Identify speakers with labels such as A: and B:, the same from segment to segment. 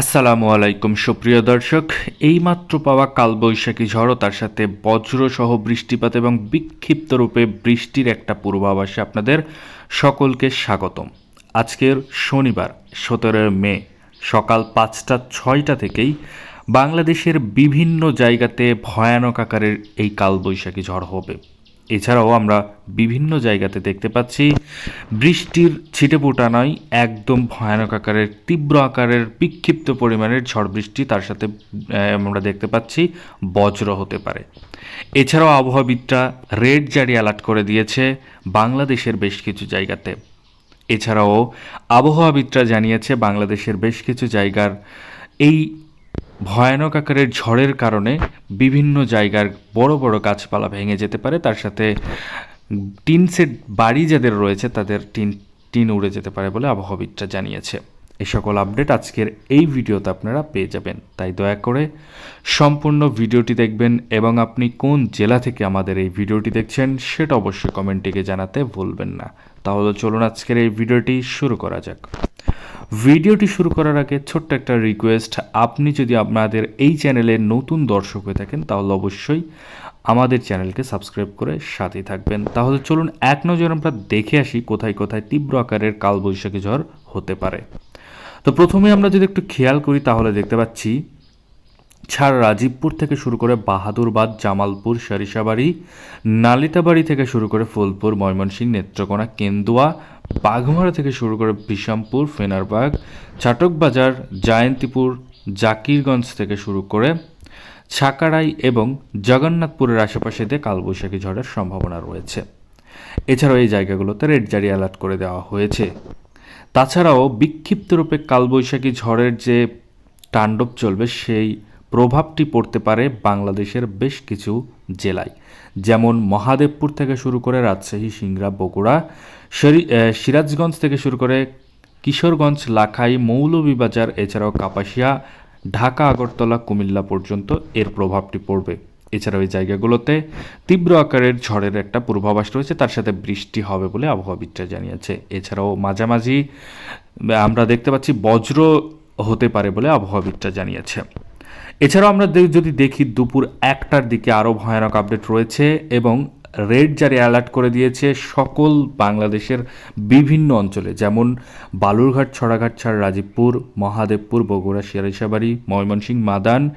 A: আসসালামু আলাইকুম, সুপ্রিয় দর্শক। এইমাত্র পাওয়া কালবৈশাখী ঝড় তার সাথে বজ্র সহ বৃষ্টিপাত এবং বিক্ষিপ্ত রূপে বৃষ্টির একটা পূর্বাভাসে আপনাদের সকলকে স্বাগতম। আজকের শনিবার, সতেরোই মে, সকাল পাঁচটা ছয়টা থেকেই বাংলাদেশের বিভিন্ন জায়গাতে ভয়ানক আকারের এই কালবৈশাখী ঝড় হবে। এছাড়াও আমরা বিভিন্ন জায়গাতে দেখতে পাচ্ছি বৃষ্টির ছিটেফোঁটা নয় একদম ভয়ানক আকারের, তীব্র আকারের, বিক্ষিপ্ত পরিমাণের ঝড় বৃষ্টি তার সাথে আমরা দেখতে পাচ্ছি বজ্র হতে পারে। এছাড়াও আবহাওয়াবিদরা রেড জারি অ্যালার্ট করে দিয়েছে বাংলাদেশের বেশ কিছু জায়গাতে। এছাড়াও আবহাওয়াবিদরা জানিয়েছে বাংলাদেশের বেশ কিছু জায়গার এই ভয়ানক আকারের ঝড়ের কারণে বিভিন্ন জায়গার বড় বড় গাছপালা ভেঙে যেতে পারে। তার সাথে টিন সেট বাড়ি যাদের রয়েছে, তাদের টিন টিন উড়ে যেতে পারে বলে আবহাওয়াবিদরা জানিয়েছে। এই সকল আপডেট আজকের এই ভিডিওতে আপনারা পেয়ে যাবেন। তাই দয়া করে সম্পূর্ণ ভিডিওটি দেখবেন এবং আপনি কোন জেলা থেকে আমাদের এই ভিডিওটি দেখছেন সেটা অবশ্যই কমেন্টটিকে জানাতে ভুলবেন না। তাহলে চলুন আজকের এই ভিডিওটি শুরু করা যাক। ভিডিওটি শুরু করার আগে ছোট্ট একটা রিকোয়েস্ট আপনি যদি আপনাদের এই চ্যানেলে নতুন দর্শক হয়ে থাকেন, তাহলে অবশ্যই আমাদের চ্যানেলকে সাবস্ক্রাইব করে সাথেই থাকবেন। তাহলে চলুন এক নজর আমরা দেখে আসি কোথায় কোথায় তীব্র আকারের কালবৈশাখী ঝড় হতে পারে। তো প্রথমে আমরা যদি একটু খেয়াল করি, তাহলে দেখতে পাচ্ছি ছাড় রাজীবপুর থেকে শুরু করে বাহাদুরবাদ, জামালপুর সরিষাবাড়ি নালিতাবাড়ি থেকে শুরু করে ফুলপুর, ময়মনসিংহ, নেত্রকোনা, কেন্দুয়া বাঘমারা থেকে শুরু করে বিশামপুর ফেনারবাগ, চাটকবাজার, জয়ন্তীপুর, জাকিরগঞ্জ থেকে শুরু করে ছাকারাই এবং জগন্নাথপুরের আশেপাশে দিয়ে কালবৈশাখী ঝড়ের সম্ভাবনা রয়েছে। এছাড়াও এই জায়গাগুলোতে রেড জারি অ্যালার্ট করে দেওয়া হয়েছে। তাছাড়াও বিক্ষিপ্তরূপে কালবৈশাখী ঝড়ের যে তাণ্ডব চলবে, সেই প্রভাবটি পড়তে পারে বাংলাদেশের বেশ কিছু জেলায়। যেমন মহাদেবপুর থেকে শুরু করে রাজশাহী, সিংড়া, বগুড়া সিরাজগঞ্জ থেকে শুরু করে কিশোরগঞ্জ, লাখাই, মৌলভীবাজার, এছাড়াও কাপাসিয়া, ঢাকা, আগরতলা, কুমিল্লা পর্যন্ত এর প্রভাবটি পড়বে। এছাড়াও এই জায়গাগুলোতে তীব্র আকারের ঝড়ের একটা পূর্বাভাস রয়েছে, তার সাথে বৃষ্টি হবে বলে আবহাওয়াবিদরা জানিয়েছে। এছাড়াও মাঝামাঝি আমরা দেখতে পাচ্ছি বজ্র হতে পারে বলে আবহাওয়াবিদরা জানিয়েছে। এছাড়াও আমরা যদি দেখি দুপুর একটার দিকে আরও ভয়ানক আপডেট রয়েছে এবং রেড জারি অ্যালার্ট করে দিয়েছে সকল বাংলাদেশের বিভিন্ন অঞ্চলে, যেমন বালুরঘাট, ছড়াঘাট, ছাড় রাজীবপুর, মহাদেবপুর, বগুড়া সিয়ারিশাবাড়ি ময়মনসিংহ, মাদান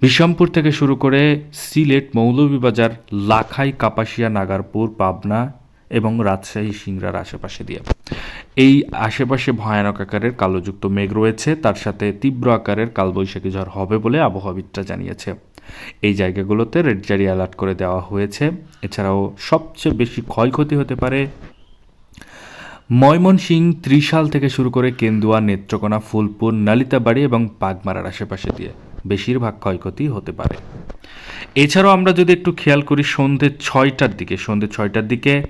A: বিষমপুর থেকে শুরু করে সিলেট, মৌলভীবাজার, লাখাই, কাপাসিয়া, নাগারপুর, পাবনা এবং রাজশাহী সিংড়ার আশেপাশে দিয়ে। এই আশেপাশে ভয়ানক আকারের কালোযুক্ত মেঘ রয়েছে, তার সাথে তীব্র আকারের কালবৈশাখী ঝড় হবে বলে আবহাওয়াবিদরা জানিয়েছে। এই জায়গাগুলোতে রেড জারি অ্যালার্ট করে দেওয়া হয়েছে। এছাড়াও সবচেয়ে বেশি ক্ষয়ক্ষতি হতে পারে ময়মনসিংহ ত্রিশাল থেকে শুরু করে কেন্দুয়া, নেত্রকোনা, ফুলপুর, নালিতাবাড়ি এবং বাগমারার আশেপাশে দিয়ে। বেশিরভাগ ক্ষয়ক্ষতি হতে পারে। এছাড়াও আমরা যদি একটু খেয়াল করি সন্ধ্যে ছয়টার দিকে সন্ধ্যে ছয়টার দিকে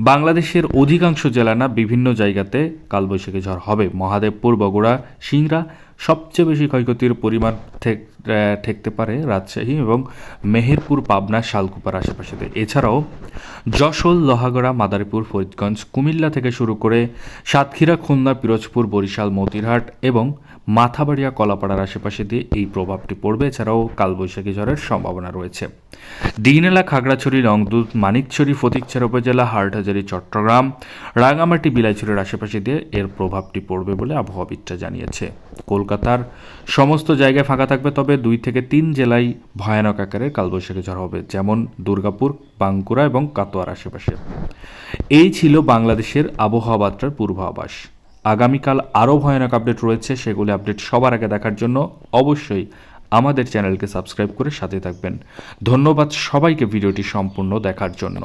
A: বাংলাদেশের অধিকাংশ জেলা না বিভিন্ন জায়গাতে কালবৈশাখী ঝড় হবে। মহাদেবপুর, বগুড়া, সিংড়া সবচেয়ে বেশি ক্ষয়ক্ষতির পরিমাণ ঠেকতে পারে রাজশাহী এবং মেহেরপুর, পাবনা, শালকুপার আশেপাশে। এছাড়াও যশোর, লোহাগড়া, মাদারীপুর, ফরিদগঞ্জ, কুমিল্লা থেকে শুরু করে সাতক্ষীরা, খুলনা, পিরোজপুর, বরিশাল, মতিরহাট এবং মাথাবাড়িয়া, কলাপাড়ার আশেপাশে দিয়ে এই প্রভাবটি পড়বে এছাড়াও কালবৈশাখী ঝড়ের সম্ভাবনা রয়েছে দিনেলা খাগড়াছড়ি, রংদুত, মানিকছড়ি ফটিকছড়া উপজেলা, হাটহাজারি, চট্টগ্রাম রাঙামাটি বিলাইছড়ির আশেপাশে দিয়ে এর প্রভাবটি পড়বে বলে আবহাওয়াবিদরা জানিয়েছে। কলকাতার সমস্ত জায়গায় ফাঁকা থাকবে, তবে দুই থেকে তিন জেলায় ভয়ানক আকারের কালবৈশাখী ঝড় হবে, যেমন দুর্গাপুর, বাঁকুড়া এবং কাতোয়ার আশেপাশে। এই ছিল বাংলাদেশের আবহাওয়া বার্তার পূর্বাভাস। আগামীকাল আরও ভয়ানক আপডেট রয়েছে, সেগুলি আপডেট সবার আগে দেখার জন্য অবশ্যই আমাদের চ্যানেলকে সাবস্ক্রাইব করে সাথে থাকবেন। ধন্যবাদ সবাইকে ভিডিওটি সম্পূর্ণ দেখার জন্য।